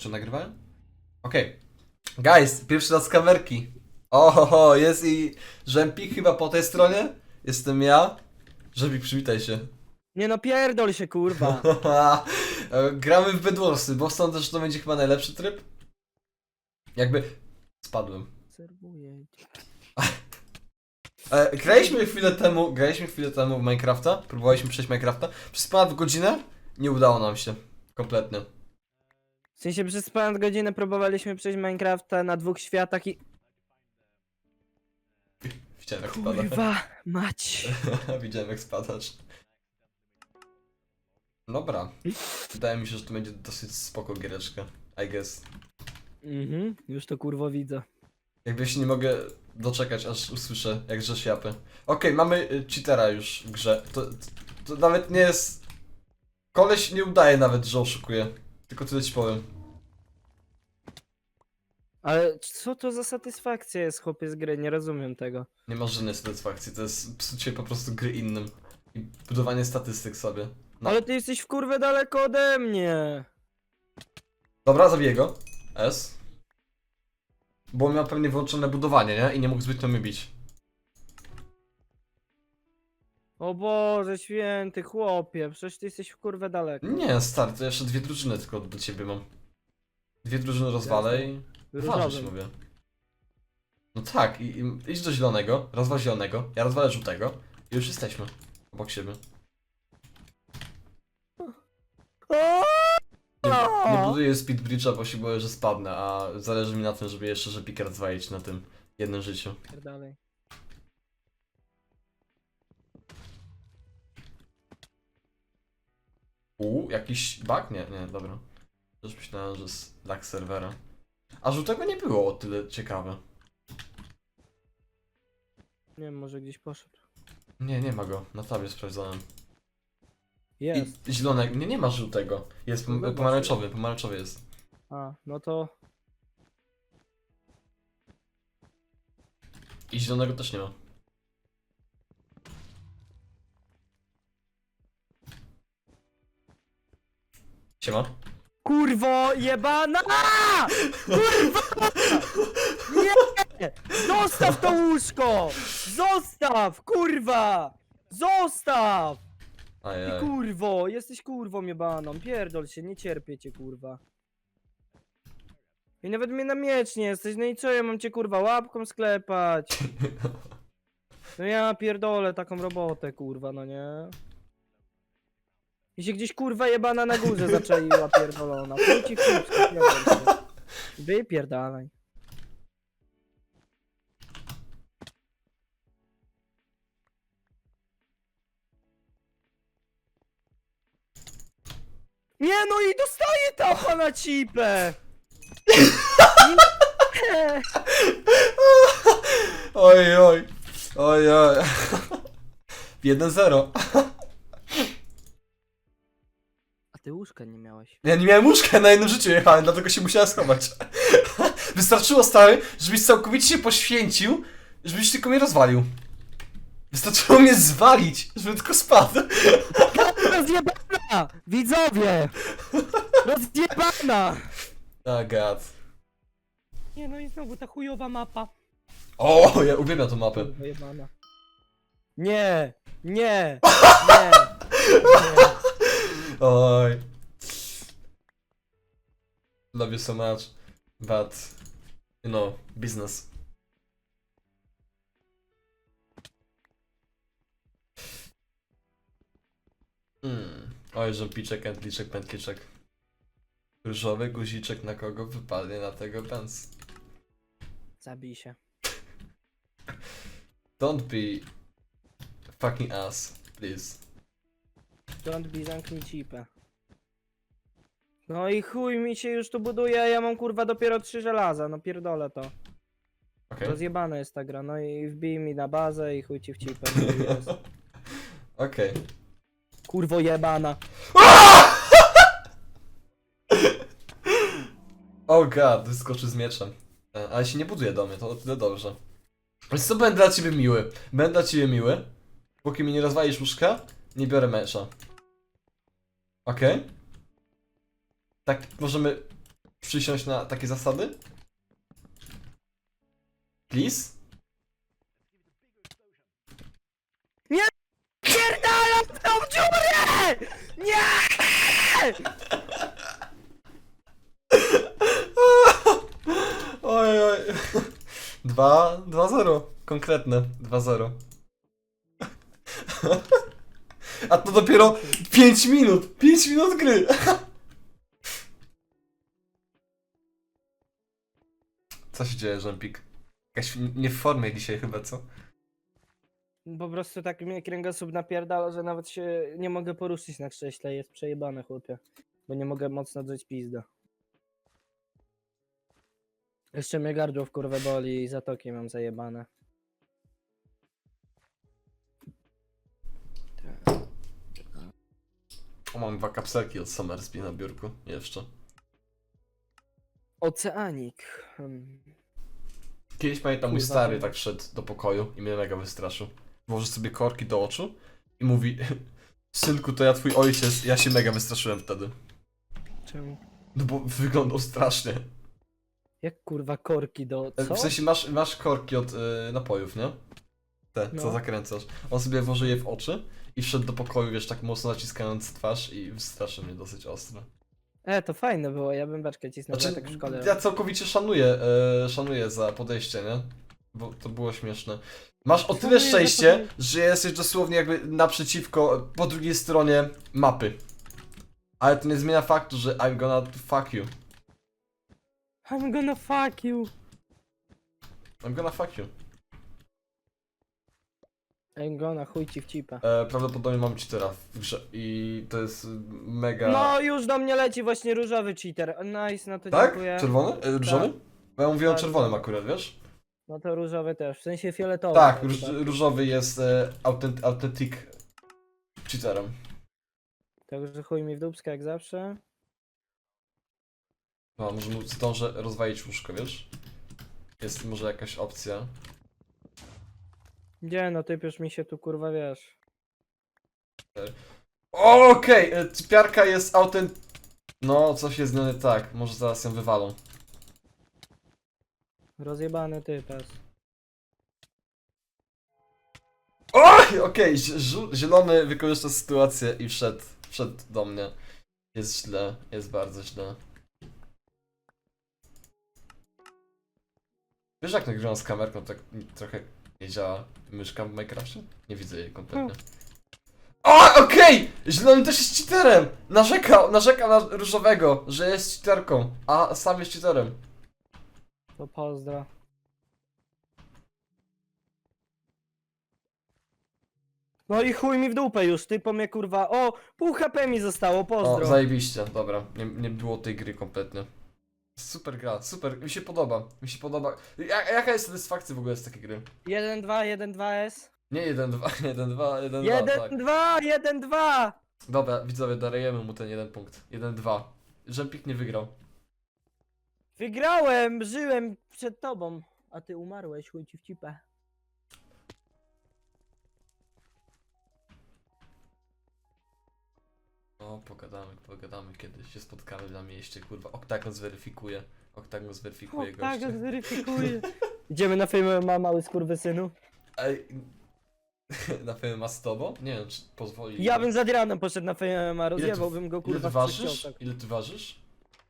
czy nagrywałem? Okej. Guys, pierwszy raz z kamerki. Oho, jest i Rzępik chyba po tej stronie. Jestem ja. Rzępik, przywitaj się. Nie no pierdol się kurwa. E, Gramy w Bedwarsy, bo sądzę, że to będzie chyba najlepszy tryb. Jakby... Spadłem. Serwuję. E, graliśmy chwilę temu, graliśmy chwilę temu w Minecrafta, próbowaliśmy przejść Minecrafta. Przez ponad godzinę nie udało nam się. Kompletnie. W sensie przez ponad godzinę próbowaliśmy przejść Minecrafta na dwóch światach i... Widziałem jak spada. Kurwa mać. Widziałem jak spadasz. Dobra. Wydaje mi się, że to będzie dosyć spoko giereczka. I guess. Mhm, już to kurwo widzę. Jakby się nie mogę doczekać, aż usłyszę jak rzesz japy. Okej, mamy y, cheatera już w grze. To, to, to nawet nie jest... Koleś nie udaje nawet, że oszukuje. Tylko tyle ci powiem. Ale co to za satysfakcja jest chłopie z gry? Nie rozumiem tego. Nie masz żadnej satysfakcji, to jest psucie po prostu gry innym. I budowanie statystyk sobie. No. Ale ty jesteś w kurwę daleko ode mnie. Dobra, zabiję go. S. Bo miał pewnie wyłączone budowanie, nie? I nie mógł zbytnio mnie bić. O Boże święty chłopie, przecież ty jesteś w kurwę daleko. Nie, stary, to jeszcze dwie drużyny tylko do ciebie mam. Dwie drużyny rozwalę i... Uważaj się Różowym. mówię. No tak, i, i idź do zielonego, rozwal zielonego, ja rozwalę żółtego i już jesteśmy. Obok siebie. O! Nie, nie buduję speed bridge'a, bo się boję, że spadnę, a zależy mi na tym, żeby jeszcze, że piker zwalić na tym jednym życiu. Dalej. U, jakiś bug? Nie, nie, dobra. Też myślałem, że jest lag serwera. A żółtego nie było o tyle ciekawe. Nie wiem, może gdzieś poszedł. Nie, nie ma go. Na tabie sprawdzałem. Jest. I nie, nie ma żółtego. Jest pom- Zobacz. pomarańczowy, pomarańczowy jest. A, no to... I zielonego też nie ma. Siema. Kurwo jebana! Kurwa! Nie! Zostaw to łóżko! Zostaw! Kurwa! Zostaw! Ty Ajaj. kurwo! Jesteś kurwą jebaną. Pierdol się, nie cierpię cię kurwa. I nawet mnie na miecz nie jesteś, no i co ja mam cię kurwa łapką sklepać? No ja pierdolę taką robotę kurwa, no nie? I się gdzieś kurwa jebana na górze zaczaiła pierdolona. Pójdź się. Wypierdalaj. Nie no i dostaję tapa na cipę! Nie. Oj, oj. Oj, oj. 1-0. Ty łóżka nie miałeś. Ja nie miałem łóżka, na jednym życiu jechałem, dlatego się musiałem schować. Wystarczyło, stary, żebyś całkowicie się poświęcił, żebyś tylko mnie rozwalił. Wystarczyło mnie zwalić, żebym tylko spadł. Rozjebana! Widzowie! Rozjebana! Oh god. Nie no i znowu ta chujowa mapa. O, ja uwielbiam tą mapę. Kurwa jebana. Nie! Nie! Nie! nie. Oj. Love you so much, but, you know, business. Hmm. Oj, żempiczek, entliczek, pętliczek. Różowy guziczek na kogo wypadnie na tego pędz. Zabij się. Don't be fucking ass, please. Don't be zamknij cipę. No i chuj mi się już tu buduje, a ja mam kurwa dopiero trzy żelaza, no pierdolę to. Okej. Rozjebana jest ta gra, no i wbij mi na bazę i chuj ci w cipę. No i jest. Okej. Kurwo jebana. Oh god, wyskoczy z mieczem. E, Ale się nie buduje do mnie, to o tyle dobrze. Więc co będę dla ciebie miły? Będę dla ciebie miły. Póki mi nie rozwalisz łóżka, nie biorę mecza. Okej? Tak możemy przysiąść na takie zasady? Please? Pierdalam w tą dziurę! Nie! Oj, oj. Dwa, dwa zero. Konkretne. Dwa zero. A to dopiero 5 minut. 5 minut gry. Co się dzieje, Żempik? Jakaś nie w formie dzisiaj chyba, co? Po prostu tak mnie kręgosłup napierdala, że nawet się nie mogę poruszyć na krześle. Jest przejebane, chłopie. Bo nie mogę mocno drzeć pizda. Jeszcze mnie gardło w kurwę boli i zatoki mam zajebane. Mam dwa kapselki od Somersby na biurku. Jeszcze. Oceanik. Hmm. Kiedyś pamiętam, mój Kurwa, stary tak wszedł do pokoju i mnie mega wystraszył. Włożył sobie korki do oczu i mówi Synku, to ja twój ojciec. Ja się mega wystraszyłem wtedy. Czemu? No bo wyglądał strasznie. Jak kurwa korki do co? W sensie masz, masz korki od y, napojów, nie? Te, co No. zakręcasz. On sobie włożył je w oczy i wszedł do pokoju, wiesz, tak mocno naciskając twarz i wystraszył mnie dosyć ostro. E, to fajne było, ja bym beczkę cisnął Znaczy, tak w szkole. ja całkowicie szanuję, e, szanuję za podejście, nie? Bo to było śmieszne. Masz o tyle Szanuję za szczęście, podejście. że jesteś dosłownie jakby naprzeciwko, po drugiej stronie mapy. Ale to nie zmienia faktu, że I'm gonna fuck you. I'm gonna fuck you. I'm gonna fuck you. I'm gonna chuj ci w cipę. E, prawdopodobnie mam cheatera w grze i to jest mega... No już do mnie leci właśnie różowy cheater. Nice, no to tak? dziękuję. Czerwony? E, różowy? Bo ja mówiłem o Tak. czerwonym akurat, wiesz? No to różowy też, w sensie fioletowy. Tak, chyba. róż, różowy jest e, autent, authentic cheaterem. Także chuj mi w dupskę jak zawsze. No, może mu zdążę rozwalić łóżko, wiesz? Jest może jakaś opcja. Gdzie no typ już mi się tu kurwa wiesz. Okej, okay, typiarka jest autent... No, coś jest nie tak. Może zaraz ją wywalą. Rozjebany types. Oj, okej, zi- zielony wykorzysta sytuację i wszedł, wszedł do mnie. Jest źle, jest bardzo źle. Wiesz jak nagrywam z kamerką, tak trochę nie działa myszka w Minecrafcie? Nie widzę jej kompletnie. O, okej! Zielony też jest cheaterem! Narzekał, narzeka na różowego, że jest cheaterką, a sam jest cheaterem. To pozdro. No i chuj mi w dupę już, ty po mnie kurwa. O, pół HP mi zostało, O, pozdro. zajebiście, dobra. Nie, nie było tej gry kompletnie. Super gra, super, mi się podoba, mi się podoba. Ja, jaka jest satysfakcja w ogóle z takiej gry? 1, 2, 1, 2 S. Nie 1, 2, 1, 2, 1, 2, 1, tak. 2, 1, 2! Dobra, widzowie, darujemy mu ten jeden punkt. 1, 2. Żempik nie wygrał. Wygrałem, żyłem przed tobą, a ty umarłeś, chuj ci w cipę. No, pogadamy, pogadamy kiedyś, się spotkamy na mieście, kurwa. Oktagon zweryfikuje. Oktagon zweryfikuje O, tak, goście. zweryfikuję. Idziemy na film ma mały skurwysynu. Ej, na pewno ma z tobą? Nie wiem, czy pozwoli. Ja bym z Adrianem poszedł na film, a ty- rozjebałbym go Ile kurwa ty w ważysz? Ile ty ważysz?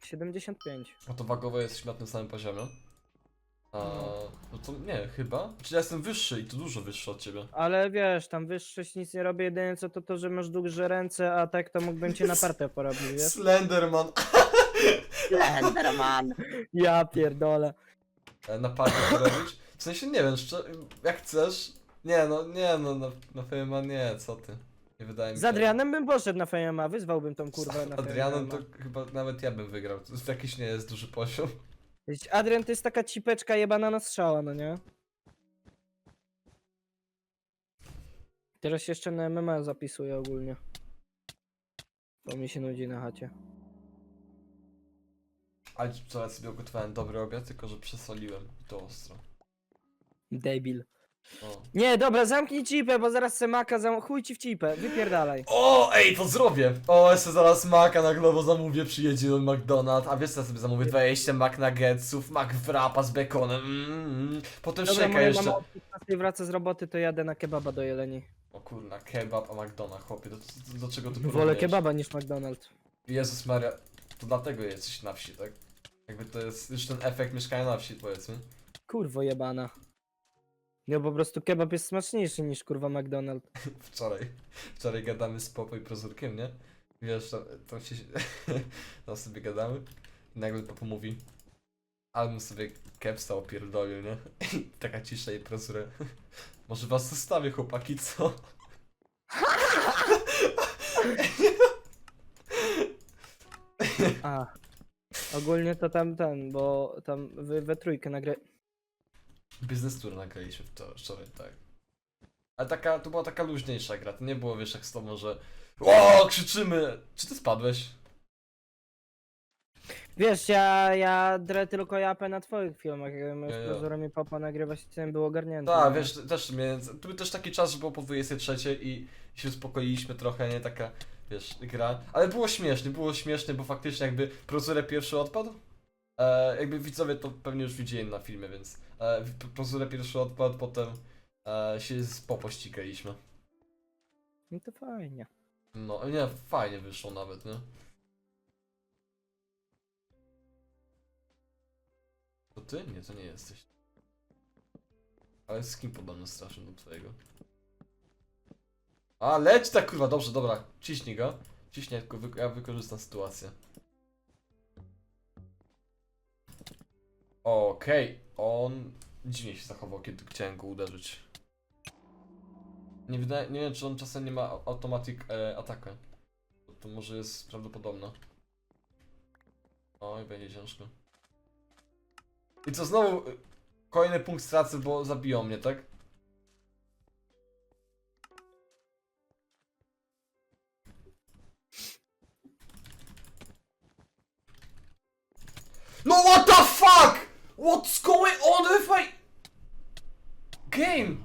75. No to wagowo jesteśmy na tym samym poziomie. A, No. no to nie, chyba. Czyli ja jestem wyższy i to dużo wyższy od ciebie. Ale wiesz, tam wyższość nic nie robię, jedynie co to to, że masz duże ręce, a tak to mógłbym cię na partę porobić, wiesz? Slenderman. Slenderman! Ja pierdolę. E, Na parę to robić? W sensie nie wiem, szczer- jak chcesz. Nie no, nie no, na, na FMA nie, co ty. Nie wydaje mi się. Z Adrianem bym poszedł na FMA, wyzwałbym tą kurwę Z na Adrianem FMA. to chyba nawet ja bym wygrał. To jakiś nie jest duży poziom. Wiesz, Adrian to jest taka cipeczka jebana na strzała, no nie? Teraz się jeszcze na MMA zapisuję ogólnie. Bo mi się nudzi na chacie. Ale wczoraj sobie ugotowałem dobry obiad, tylko że przesoliłem i to ostro. Debil. O. Nie, dobra, zamknij cipę, bo zaraz se maka zam... chuj ci w cipę, wypierdalaj. O, ej, to zrobię! O, jeszcze zaraz maka na globo zamówię, przyjedzie do McDonald's, a wiesz co ja sobie zamówię? 20 McNuggetsów, McWrapa z bekonem, mm, potem Dobra, szejka moja jeszcze. mama o 15 wraca z roboty, to jadę na kebaba do Jeleni. O kurna, kebab, a McDonald's, chłopie, do, do, do czego ty Wolę porównujesz? kebaba niż McDonald's. Jezus Maria, to dlatego jesteś na wsi, tak? Jakby to jest już ten efekt mieszkania na wsi, powiedzmy. Kurwo jebana. No po prostu kebab jest smaczniejszy niż kurwa McDonald's. Wczoraj, wczoraj gadamy z Popo i Prozurkiem, nie? Wiesz, to, to się, tam sobie gadamy i nagle Popo mówi ale bym sobie kepsa opierdolił, nie? I taka cisza i Prozurę może was zostawię chłopaki, co? A. Ogólnie to tam ten, bo tam wy we trójkę nagrę. Biznes tour nagraliśmy w to wczoraj, tak. Ale taka, to była taka luźniejsza gra, to nie było wiesz jak z tobą, że o krzyczymy! Czy ty spadłeś? Wiesz, ja, ja drę tylko japę na twoich filmach, jak my Ja, z ja. pozorem i papa nagrywać, to był ogarnięty. Tak, nie? wiesz, też miałem, tu był też taki czas, że było po 23 i się uspokoiliśmy trochę, nie taka, wiesz, gra. Ale było śmiesznie, było śmiesznie, bo faktycznie jakby Prozurę pierwszy odpadł. E, jakby widzowie to pewnie już widzieli na filmie, więc e, Prozurę pierwszy odpadł, potem e, się z Popo ścigaliśmy. No to fajnie. No, nie, fajnie wyszło nawet, nie? To ty? Nie, to nie jesteś. Ale z kim podobno straszny do twojego? A, leć tak kurwa, dobrze, dobra, ciśnij go. Ciśnij, tylko wy, ja wykorzystam sytuację. Okej, on dziwnie się zachował, kiedy chciałem go uderzyć. Nie, wydaje, nie wiem, czy on czasem nie ma au- automatic e, ataka. To, może jest prawdopodobne. Oj, będzie ciężko. I co, znowu y, kolejny punkt stracę, bo zabiją mnie, tak? No what? What's going on with my game?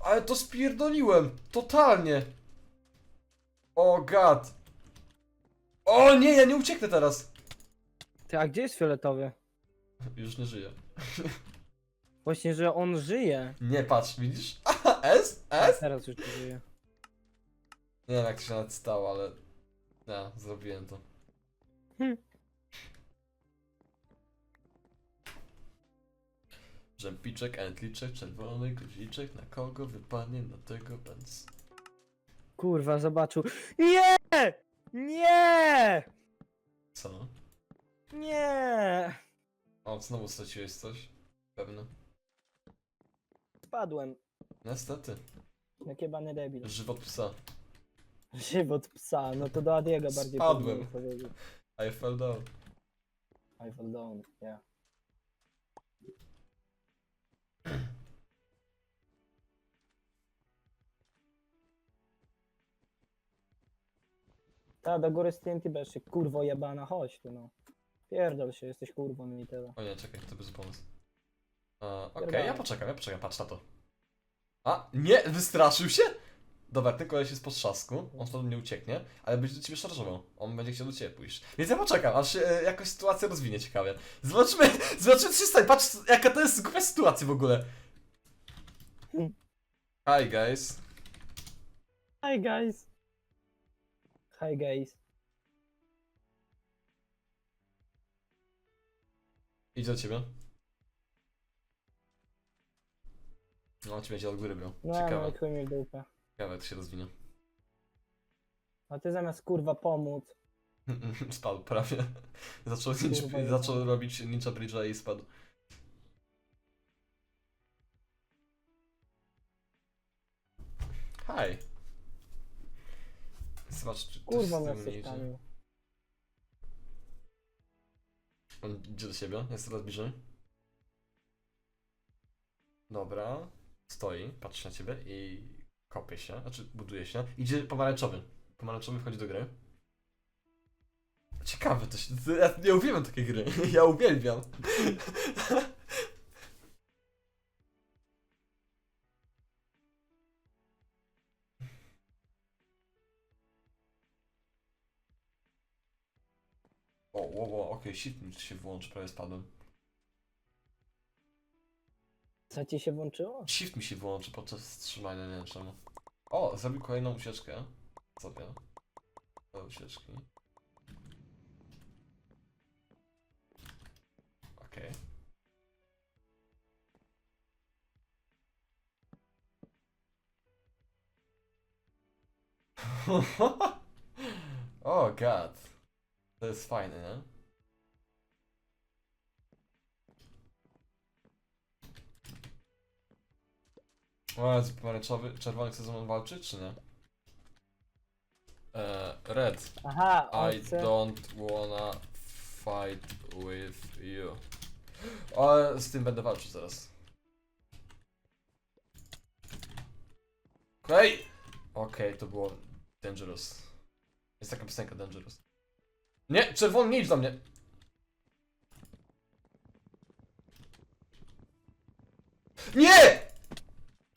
Ale to spierdoliłem, totalnie. O god. O nie, ja nie ucieknę teraz. Ty, a gdzie jest fioletowy? Już nie żyję. Właśnie, że on żyje. Nie, patrz, widzisz? S? A S? teraz już żyje. Nie wiem jak to się nawet stało, ale... Ja, zrobiłem to. Hmm. Rzępiczek, entliczek, czerwony guziczek, na kogo wypadnie, na tego bęc. Kurwa, zobaczył. Nie! Nie! Co? Nie! O, znowu straciłeś coś? Pewno. Spadłem. Niestety. Jak jebany debil. Żywot psa. Żywot psa, no to do Adiego bardziej Spadłem. powiedzieć. I fell down. I fall down, yeah. Ta, do góry z TNT bez się, kurwo jebana, chodź tu no. Pierdol się, jesteś kurwą i tyle. O nie, czekaj, to bez pomysł. A, Okej, Pierdolę. ja poczekam, ja poczekam, patrz na to. A, nie, wystraszył się? Dobra, ten koleś jest po trzasku, on stąd nie ucieknie, ale będzie do ciebie szarżował. On będzie chciał do ciebie pójść. Więc ja poczekam, aż się e, jakoś sytuacja rozwinie ciekawie. Zobaczymy, zobaczymy co się stanie. Patrz, jaka to jest głupia sytuacja w ogóle. Hi guys. Hi guys. Hi guys. Idź do ciebie. No, ci będzie od góry był. No, no Ciekawe, i chuj mi w dupę. Ciekawe to się rozwinie. A ty zamiast kurwa pomóc. Spadł prawie. Zaczął, Kurwa, ninja, zaczął robić ninja bridge'a i spadł. Hi. Zobacz, czy ktoś Kurwa z mnie nie idzie. On idzie do siebie, jest coraz bliżej. Dobra. Stoi, patrzy na ciebie i kopie się, znaczy buduje się. Idzie pomarańczowy. Pomarańczowy wchodzi do gry. Ciekawe to się, ja nie uwielbiam takie gry, ja uwielbiam. O, o, o okej, shift mi się włączy, prawie spadłem. Co ci się włączyło? Shift mi się wyłączy podczas wstrzymania, nie wiem czemu. O, zrobił kolejną ucieczkę. Sobie. Do ucieczki. Okej. o god. To jest fajne, nie? O, jest pomarańczowy, czerwony chce ze mną walczyć, czy nie? E, red. Aha, on I chce... don't wanna fight with you. Ale z tym będę walczył zaraz. Okej! Okej, to było dangerous. Jest taka piosenka dangerous. Nie! Czerwony, nie idź do mnie! Nie!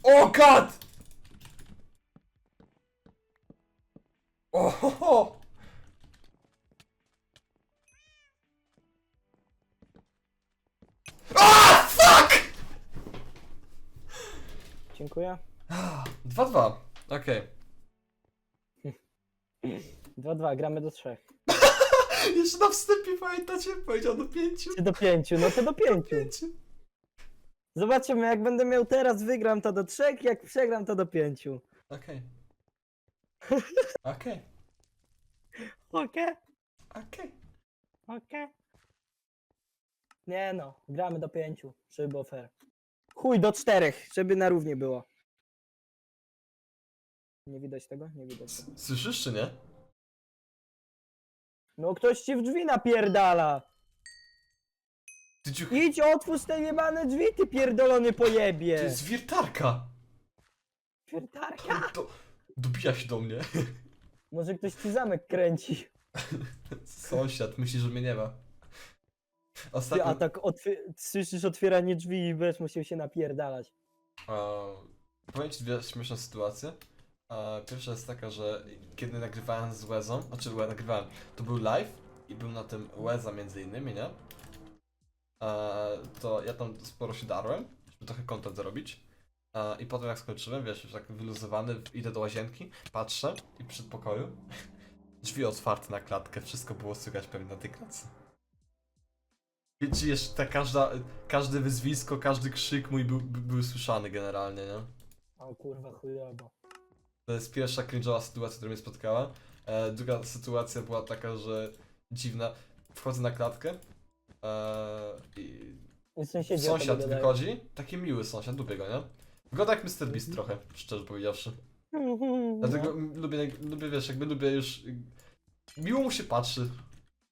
O god! Ohoho! Ah, fuck! Dziękuję. 2-2. Okej. 2-2, gramy do trzech. Jeszcze na wstępie pamiętacie? Powiedział do pięciu. Czy do pięciu? No to do pięciu. Pięciu. Zobaczymy, jak będę miał teraz, wygram to do trzech, jak przegram to do pięciu. Okej. Okej. Okej, Okej. okej. Nie no, gramy do pięciu, żeby było fair. Chuj, do czterech, żeby na równie było. Nie widać tego? Nie widać tego. Słyszysz czy nie? No ktoś ci w drzwi napierdala! Idź, otwórz te jebane drzwi, ty pierdolony To pojebie! jest wiertarka! Wiertarka! To... Dobija się do mnie. Może ktoś ci zamek kręci. Sąsiad myśli, że mnie nie ma. Ty, Ostatnio... a tak otwy- słyszysz otwieranie drzwi i będziesz musiał się napierdalać. E, powiem ci dwie śmieszne sytuacje. E, pierwsza jest taka, że kiedy nagrywałem z Łezą, znaczy Łe- nagrywałem, to był live i był na tym Łeza między innymi, nie? E, to ja tam sporo się darłem, żeby trochę content zarobić. E, I potem jak skończyłem, wiesz, już tak wyluzowany, idę do łazienki, patrzę i przy pokoju drzwi otwarte na klatkę, wszystko było słychać pewnie na tej klatce. Więc jeszcze ta każda, każde wyzwisko, każdy krzyk mój był, by, był słyszany generalnie, nie? O kurwa chujowo. To jest pierwsza cringe'owa sytuacja, która mnie spotkała. E, druga sytuacja była taka, że dziwna. Wchodzę na klatkę e, i I sąsiedzi o tobie sąsiad gadają. wychodzi, taki miły sąsiad, lubię go, nie? Wygląda jak Mr. Beast trochę, szczerze powiedziawszy. Dlatego No. m- lubię, lubię, wiesz, jakby lubię już... Miło mu się patrzy,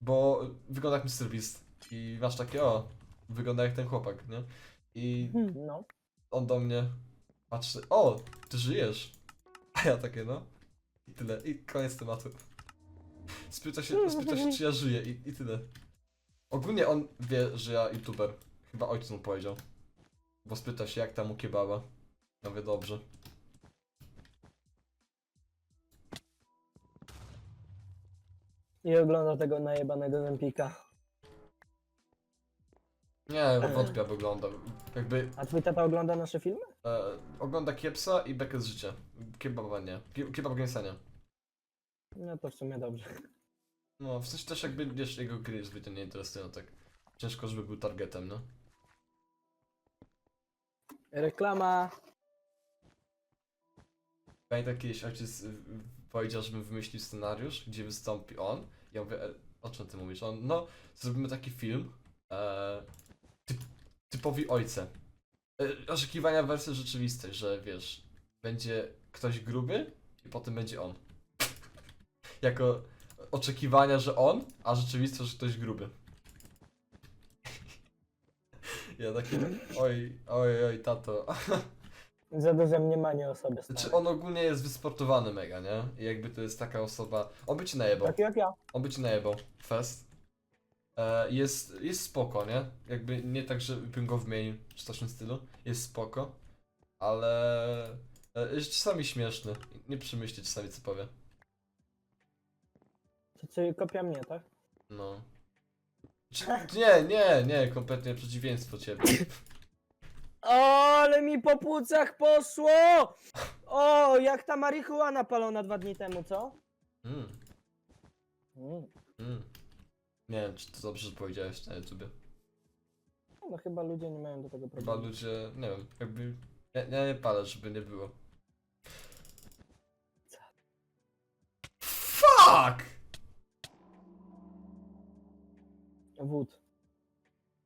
bo wygląda jak Mr. Beast. I masz takie, o, wygląda jak ten chłopak, nie? I No. on do mnie patrzy, o, ty żyjesz. A ja takie, no. I tyle, i koniec tematu. Spyta się, spyta się czy ja żyję i, i tyle. Ogólnie on wie, że ja youtuber. Chyba ojciec mu powiedział. Bo spyta się, jak tam u kebaba. Ja mówię, dobrze. I ogląda tego najebanego Empika. Nie, wątpię, jak wygląda. Jakby A twój tata ogląda nasze filmy? e, ogląda Kiepsa i Bekę z życia. Kebaba nie. Ke- Kebab Gęsa nie. No to w sumie dobrze. No, w sensie też jakby, wiesz, jego gry zbytnio nie interesują, tak. Ciężko, żeby był targetem, no. Reklama. Pamiętam kiedyś ojciec y, y, powiedział, żebym wymyślił scenariusz, gdzie wystąpi on. Ja mówię, e, o czym ty mówisz? On, no, zrobimy taki film. E, typ, typowi ojce. E, oczekiwania wersji rzeczywistej, że wiesz, będzie ktoś gruby i potem będzie on. jako oczekiwania, że on, a rzeczywistość, że ktoś gruby. ja taki, oj, oj, oj, tato. Za duże mniemanie o sobie. Znaczy on ogólnie jest wysportowany mega, nie? I jakby to jest taka osoba... On by ci najebał. Tak jak ja. On by ci najebał. Fest. E, jest, jest spoko, nie? Jakby nie tak, że bym go wymienił, czy coś w tym stylu. Jest spoko. Ale... E, jest czasami śmieszny. Nie przemyśli czasami co powie. To czy kopia mnie, tak? No. Czy, nie, nie, nie, kompletnie przeciwieństwo ciebie. O, ale mi po płucach poszło! O, jak ta marihuana palona dwa dni temu, co? Mm, Mm. mm. Nie wiem, czy to dobrze że powiedziałeś na YouTubie. No chyba ludzie nie mają do tego Chyba problemu. ludzie, nie wiem, jakby... Ja, ja nie palę, żeby nie było. Fuck! Wód.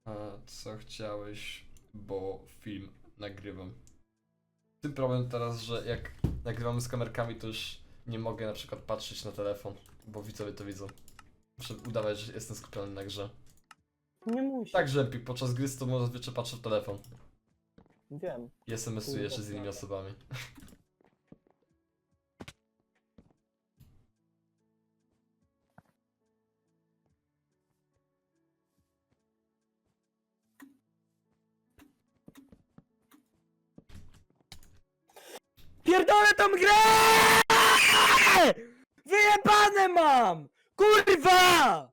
A co chciałeś, bo film nagrywam. Tym problem teraz, że jak nagrywamy z kamerkami, to już nie mogę na przykład patrzeć na telefon, bo widzowie to widzą. Muszę udawać, że jestem skupiony na grze. Nie musi. Tak, że podczas gry to może zazwyczaj patrzę w telefon Wiem. i SMS-uję jeszcze z innymi osobami. Pierdolę tą grę! Wyjebane mam! Kurwa!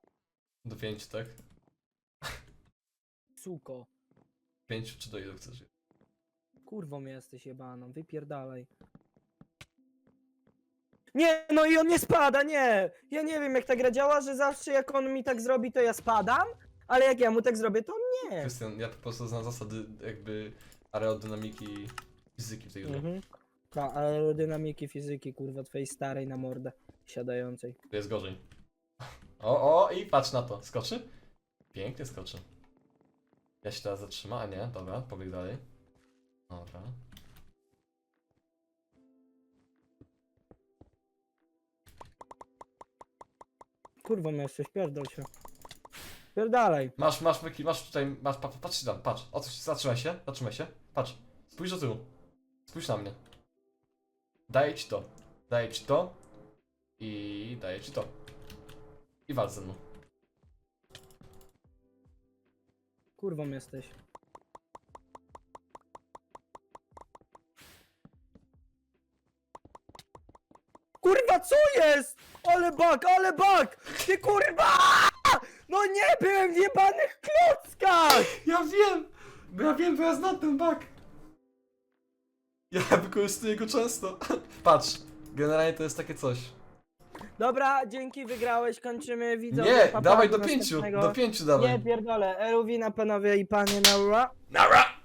Do pięciu, tak? Suko. Pięciu czy do ilu chcesz? Kurwą jesteś jebaną, wypierdalaj. Nie, no i on nie spada, nie! Ja nie wiem jak ta gra działa, że zawsze jak on mi tak zrobi, to ja spadam, ale jak ja mu tak zrobię, to on nie. Krystian, ja po prostu znam zasady jakby aerodynamiki fizyki w tej grze. Mhm. Ta aerodynamiki fizyki, kurwa, twojej starej na mordę siadającej. To jest gorzej. O, o, i patrz na to. Skoczy? Pięknie skoczy. Ja się teraz zatrzymam, a nie, dobra, pobieg dalej. Dobra. Kurwa, jesteś, pierdol się. Pierdalaj. Masz, masz, masz tutaj, masz, patrz, patrz tam, patrz. O, coś, zatrzymaj się, zatrzymaj się. Patrz, spójrz do tyłu. Spójrz na mnie. Daję ci to. Daję ci to. I daję ci to. I walcz ze mną. Kurwą jesteś. Kurwa, co jest? Ale bak, ale bak! Ty kurwa! No nie, byłem w jebanych klockach! Ja wiem! Ja wiem, bo ja znam ten bug. Ja wykorzystuję go często. Patrz, generalnie to jest takie coś. Dobra, dzięki, wygrałeś, kończymy, widzowie. Nie, pa, pa, dawaj do pięciu, następnego. do pięciu dawaj. Nie, pierdolę, Eluwina, panowie i panie, na ura. Nara!